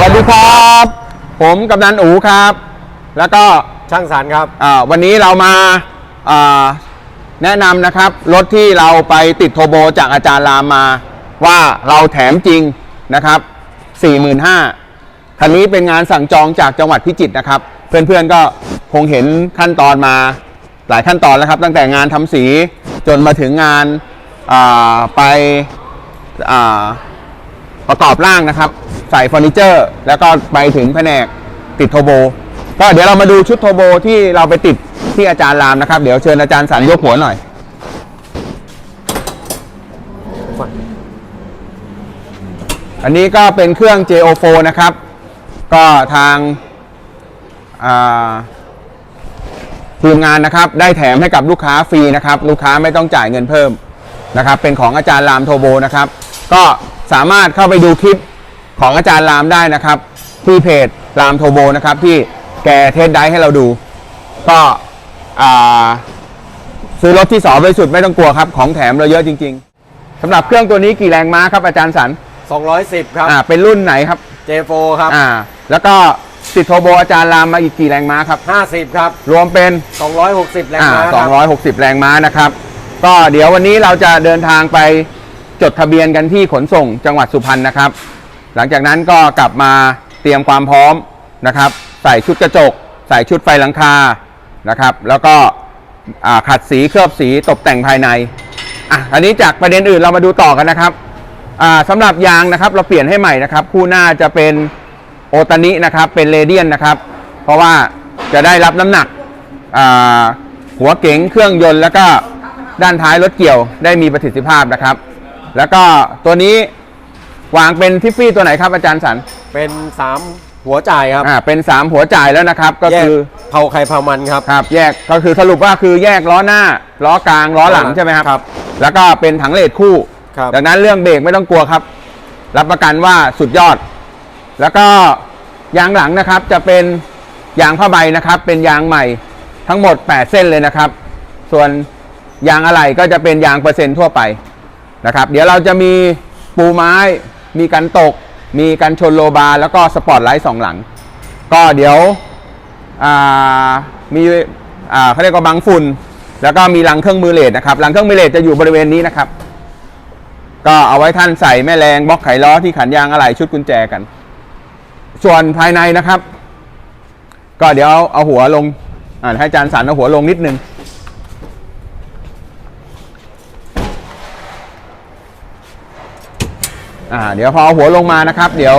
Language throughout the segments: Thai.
วัสดีครับ ผมกำนันอูครับ แล้วก็ช่างสารครับอ่าวันนี้เรามาอ่าแนะนำนะครับรถที่เราไปติดโทโบจากอาจารย์รามมา ว่าเราแถมจริงนะครับ45,000คันนี้เป็นงานสั่งจองจากจังหวัดพิจิตรนะครับ เพื่อนๆก็คงเห็นขั้นตอนมาหลายขั้นตอนแล้วครับ ตั้งแต่งานทำสีจนมาถึงงานอ่าไปอ่า ประกอบร่างนะครับ ใส่เฟอร์นิเจอร์ แล้วก็ไปถึงแผนกติดโทโบ ก็เดี๋ยวเรามาดูชุดโทโบที่เราไปติดที่อาจารย์รามนะครับ เดี๋ยวเชิญอาจารย์สันยกหัวหน่อย อันนี้ก็เป็นเครื่อง JO4 นะครับ ก็ทางาทีมงานนะครับได้แถมให้กับลูกค้าฟรีนะครับ ลูกค้าไม่ต้องจ่ายเงินเพิ่มนะครับ เป็นของอาจารย์รามโทโบนะครับ ก็ สามารถเข้าไปดูคลิปของอาจารย์รามได้นะครับ ที่เพจรามโทโบนะครับ ที่แกเทสได้ให้เราดู ก็อ่าซื้อรถที่สองบริสุทธิ์ไม่ต้องกลัวครับ ของแถมเราเยอะจริง ๆสำหรับเครื่องตัวนี้กี่แรงม้าครับอาจารย์สัน210 ครับ อ่า เป็นรุ่นไหนครับ J4 ครับ อ่า แล้วก็ติดโทโบอาจารย์รามมาอีกกี่แรงม้าครับ 50 ครับ รวมเป็น 260 แรงอ่าม้าครับ260 แรงม้านะครับ ก็เดี๋ยววันนี้เราจะเดินทางไป จดทะเบียนกันที่ขนส่งจังหวัดสุพรรณนะครับ หลังจากนั้นก็กลับมาเตรียมความพร้อมนะครับ ใส่ชุดกระจก ใส่ชุดไฟหลังคานะครับ แล้วก็ขัดสีเคลือบสีตกแต่งภายในอะอันนี้จากประเด็นอื่นเรามาดูต่อกันนะครับอ่าสำหรับยางนะครับเราเปลี่ยนให้ใหม่นะครับ คู่หน้าจะเป็นโอตานินะครับเป็นเรเดียนนะครับ เพราะว่าจะได้รับน้ำหนักหัวเก๋งเครื่องยนต์แล้วก็ด้านท้ายรถเกี่ยวได้มีประสิทธิภาพนะครับ แล้วก็ตัวนี้วางเป็นทิฟฟี่ตัวไหนครับอาจารย์สันเป็น 3 หัวจ่ายครับ อ่าเป็น 3 หัวจ่ายแล้วนะครับ ก็แยกคือเผาไข่เผามันครับ ครับ แยกก็คือสรุปว่าคือแยกล้อหน้าล้อกลางล้อหลังล้อหลังใช่ไหมครับ ครับแล้วก็เป็นถังเลดคู่ครับ ดังนั้นเรื่องเบรกไม่ต้องกลัวครับ รับประกันว่าสุดยอด แล้วก็ยางหลังนะครับจะเป็นยางผ้าใบนะครับ เป็นยางใหม่ทั้งหมด 8 เส้นเลยนะครับ ส่วนยางอะไหล่ก็จะเป็นยางเปอร์เซ็นต์ทั่วไป นะครับ เดี๋ยวเราจะมีปูไม้ มีกันตก มีกันชนโลบาร์แล้วก็สปอร์ตไลท์สองหลัง ก็เดี๋ยวมีเขาเรียกว่าบังฝุ่น แล้วก็มีรังเครื่องมือเลดนะครับรังเครื่องมือเลดจะอยู่บริเวณนี้นะครับ ก็เอาไว้ท่านใส่แม่แรงบล็อกไขล้อที่ขันยางอะไหล่ชุดกุญแจกัน ส่วนภายในนะครับ ก็เดี๋ยวเอาหัวลงให้อาจารย์สันเอาหัวลงนิดนึง อ่าเดี๋ยวพอเอาหัวลงมานะครับ เดี๋ยว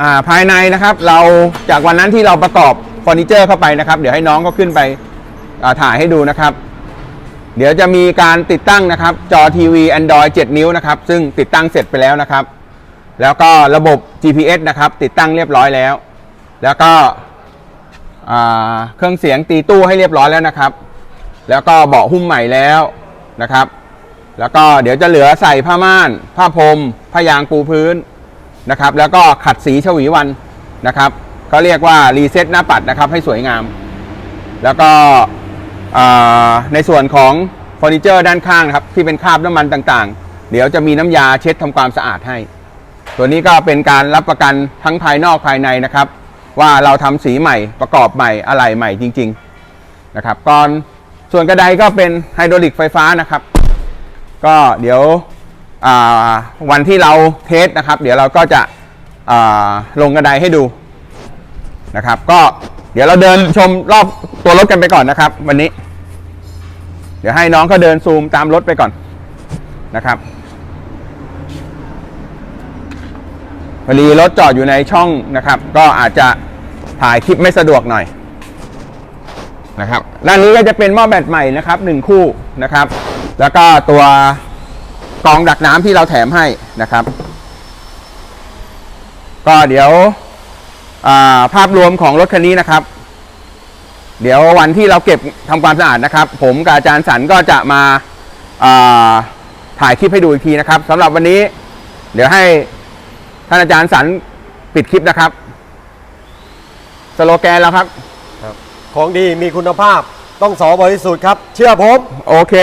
อ่าภายในนะครับ เราจากวันนั้นที่เราประกอบเฟอร์นิเจอร์เข้าไปนะครับ เดี๋ยวให้น้องก็ขึ้นไปถ่ายให้ดูนะครับ เดี๋ยวจะมีการติดตั้งนะครับ จอทีวี Android 7 นิ้วนะครับ ซึ่งติดตั้งเสร็จไปแล้วนะครับ แล้วก็ระบบ GPS นะครับ ติดตั้งเรียบร้อยแล้ว แล้วก็เครื่องเสียงตีตู้ให้เรียบร้อยแล้วนะครับ แล้วก็เบาะหุ้มใหม่แล้วนะครับ แล้วก็เดี๋ยวจะเหลือใส่ผ้าม่าน ผ้าพรมผ้ายางปูพื้นนะครับ แล้วก็ขัดสีฉวีวันนะครับก็เรียกว่ารีเซ็ตหน้าปัดนะครับให้สวยงาม แล้วก็ในส่วนของเฟอร์นิเจอร์ด้านข้างครับที่เป็นคราบน้ำมันต่างๆ เดี๋ยวจะมีน้ำยาเช็ดทำความสะอาดให้ ตัวนี้ก็เป็นการรับประกันทั้งภายนอกภายในนะครับ ว่าเราทำสีใหม่ประกอบใหม่อะไหล่ใหม่จริง ๆ นะครับก่อน ส่วนกระไดก็เป็นไฮดรอลิกไฟฟ้านะครับ ก็เดี๋ยววันที่เราเทสนะครับ เดี๋ยวเราก็จะลงกระไดให้ดูนะครับ ก็เดี๋ยวเราเดินชมรอบตัวรถกันไปก่อนนะครับ วันนี้ เดี๋ยวให้น้องเขาเดินซูมตามรถไปก่อนนะครับพอดีรถจอดอยู่ในช่องนะครับ ก็อาจจะถ่ายคลิปไม่สะดวกหน่อย นะครับด้านนี้ก็จะเป็นหม้อแบตใหม่นะครับหนึ่งคู่นะครับ แล้วก็ตัวกองดักน้ำที่เราแถมให้นะครับ ก็เดี๋ยวาภาพรวมของรถคันนี้นะครับ เดี๋ยววันที่เราเก็บทำความสะอาดนะครับ ผมกับอาจารย์สันก็จะมาาถ่ายคลิปให้ดูอีกทีนะครับสำหรับวันนี้ เดี๋ยวให้ท่านอาจารย์สันปิดคลิปนะครับ สโลแกนแล้วครับ ของดีมีคุณภาพต้องสอบริสุทธิ์ครับ เชื่อผม โอเค